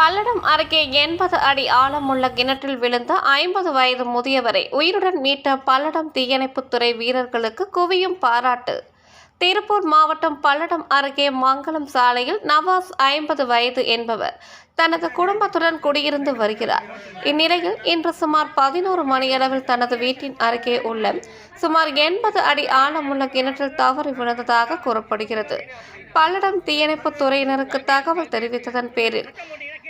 பல்லடம் அருகே எண்பது அடி ஆழமுள்ள கிணற்றில் விழுந்த ஐம்பது வயது முதியவரை உயிருடன் மீட்ட பல்லடம் தீயணைப்புத்துறை வீரர்களுக்கு குவியும் பாராட்டு. திருப்பூர் மாவட்டம் பல்லடம் அருகே மங்கலம் சாலையில் நவாஸ் ஐம்பது வயது என்பவர் தனது குடும்பத்துடன் குடியிருந்து வருகிறார். இந்நிலையில் இன்று சுமார் பதினோரு மணியளவில் தனது வீட்டின் அருகே உள்ள சுமார் எண்பது அடி ஆழமுள்ள கிணற்றில் தவறி விழுந்ததாக கூறப்படுகிறது. பல்லடம் தீயணைப்புத் துறையினருக்கு தகவல் தெரிவித்ததன் பேரில்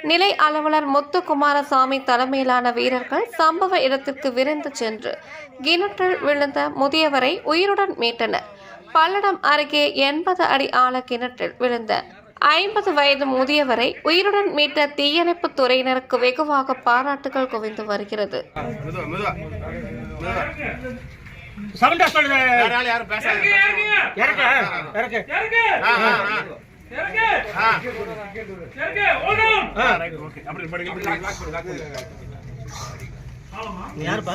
நிலை அலுவலர் முத்துக்குமாரசாமி தலைமையிலான வீரர்கள் சம்பவ இடத்திற்கு விரைந்து சென்று கிணற்றில் விழுந்த முதியவரை உயிருடன் மீட்டனர். பல்லடம் அருகே எண்பது அடி ஆழ கிணற்றில் விழுந்த ஐம்பது வயது முதியவரை உயிருடன் மீட்ட தீயணைப்புத் துறையினருக்கு வெகுவாக பாராட்டுகள் குவிந்து வருகிறது. சவுண்டா சொல்லுங்க வேற ஆள் யாரும் பேசாதீங்க இறக்கு இறக்கு யாருப்பா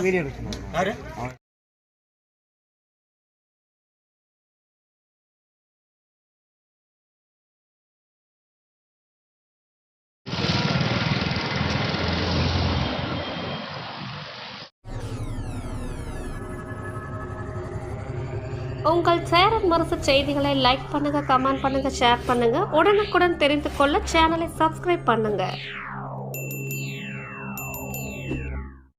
யாரு உங்கள் சேரன் முரசு செய்திகளை லைக் பண்ணுங்கள் கமெண்ட் பண்ணுங்கள் ஷேர் பண்ணுங்கள் உடனுக்குடன் தெரிந்து கொள்ள சேனலை சப்ஸ்கிரைப் பண்ணுங்கள்